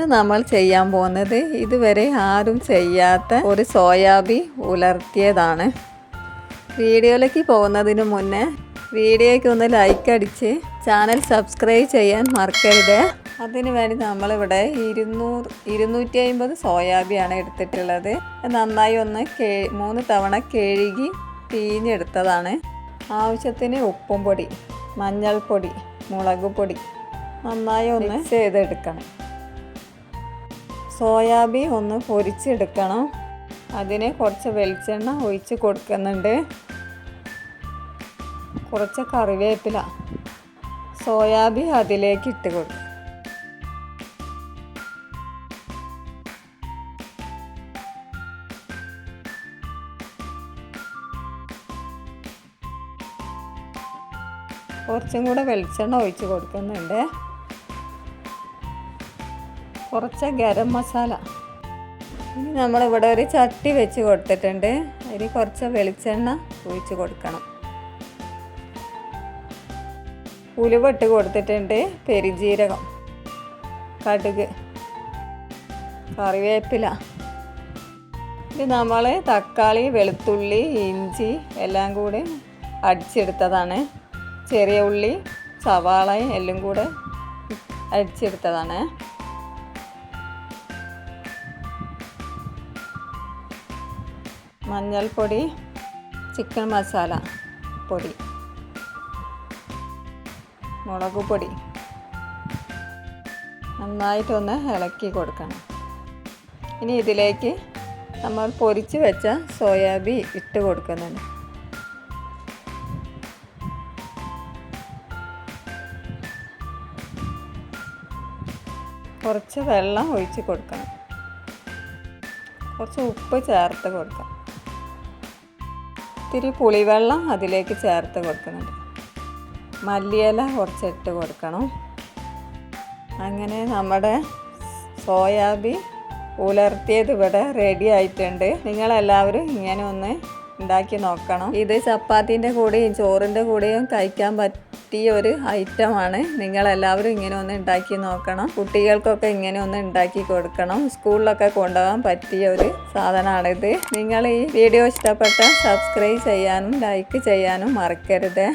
ഇന്ന് നമ്മൾ ചെയ്യാൻ പോകുന്നത് ഇതുവരെ ആരും ചെയ്യാത്ത ഒരു സോയാബി ഉലർത്തിയതാണ്. വീഡിയോയിലേക്ക് പോകുന്നതിന് മുന്നേ വീഡിയോയ്ക്ക് ഒന്ന് ലൈക്ക് അടിച്ച് ചാനൽ സബ്സ്ക്രൈബ് ചെയ്യാൻ മറക്കരുത്. അതിന് വേണ്ടി നമ്മളിവിടെ ഇരുന്നൂറ് ഇരുന്നൂറ്റി അമ്പത് സോയാബിയാണ് എടുത്തിട്ടുള്ളത്. നന്നായി ഒന്ന് കേ മൂന്ന് തവണ കഴുകി പിഴിഞ്ഞെടുത്തതാണ്. ആവശ്യത്തിന് ഉപ്പും പൊടി മഞ്ഞൾപ്പൊടി മുളക് പൊടി നന്നായി ഒന്ന് ചെയ്തെടുക്കണം. സോയാബീൻ ഒന്ന് പൊരിച്ചെടുക്കണം. അതിന് കുറച്ച് വെളിച്ചെണ്ണ ഒഴിച്ച് കൊടുക്കുന്നുണ്ട്. കുറച്ച് കറിവേപ്പില സോയാബീൻ അതിലേക്ക് ഇട്ട് കൊടുക്കും കുറച്ചും കൂടെ വെളിച്ചെണ്ണ ഒഴിച്ച് കൊടുക്കുന്നുണ്ട്. കുറച്ച് ഗരം മസാല. ഇനി നമ്മളിവിടെ ഒരു ചട്ടി വെച്ച് കൊടുത്തിട്ടുണ്ട്. അതിൽ കുറച്ച് വെളിച്ചെണ്ണ ഒഴിച്ച് കൊടുക്കണം. ഉലുവട്ട് കൊടുത്തിട്ടുണ്ട് പെരിജീരകം കടുക് കറിവേപ്പില. ഇത് നമ്മൾ തക്കാളി വെളുത്തുള്ളി ഇഞ്ചി എല്ലാം കൂടി അടിച്ചെടുത്തതാണ്. ചെറിയ ഉള്ളി സവാളയും എല്ലാം കൂടെ അടിച്ചെടുത്തതാണ്. മഞ്ഞൾപ്പൊടി ചിക്കൻ മസാല പൊടി മുളക് പൊടി. നന്നായിട്ടൊന്ന് ഇളക്കി കൊടുക്കണം. ഇനി ഇതിലേക്ക് നമ്മൾ പൊരിച്ച് വെച്ച സോയാബീൻ ഇട്ട് കൊടുക്കുന്നുണ്ട്. കുറച്ച് വെള്ളം ഒഴിച്ച് കൊടുക്കണം. കുറച്ച് ഉപ്പ് ചേർത്ത് കൊടുക്കാം. ഇത്തിരി പുളിവെള്ളം അതിലേക്ക് ചേർത്ത് കൊടുക്കുന്നുണ്ട്. മല്ലിയില കുറച്ചിട്ട് കൊടുക്കണം. അങ്ങനെ നമ്മുടെ സോയാബീൻ ഉലർത്തിയത് ഇവിടെ റെഡി ആയിട്ടുണ്ട്. നിങ്ങളെല്ലാവരും ഇങ്ങനെ ഒന്ന് ഉണ്ടാക്കി നോക്കണം. ഇത് ചപ്പാത്തിന്റെ കൂടെയും ചോറിന്റെ കൂടെയും കഴിക്കാൻ പറ്റിയ ഒരു ഐറ്റമാണ്. നിങ്ങളെല്ലാവരും ഇങ്ങനെ ഒന്ന് ഉണ്ടാക്കി നോക്കണം. കുട്ടികൾക്കൊക്കെ ഇങ്ങനെ ഒന്ന് ഉണ്ടാക്കി കൊടുക്കണം. സ്കൂളിലൊക്കെ കൊണ്ടുപോകാൻ പറ്റിയ ഒരു സാധനമാണിത്. നിങ്ങൾ ഈ വീഡിയോ ഇഷ്ടപ്പെട്ട സബ്സ്ക്രൈബ് ചെയ്യാനും ലൈക്ക് ചെയ്യാനും മറക്കരുത്.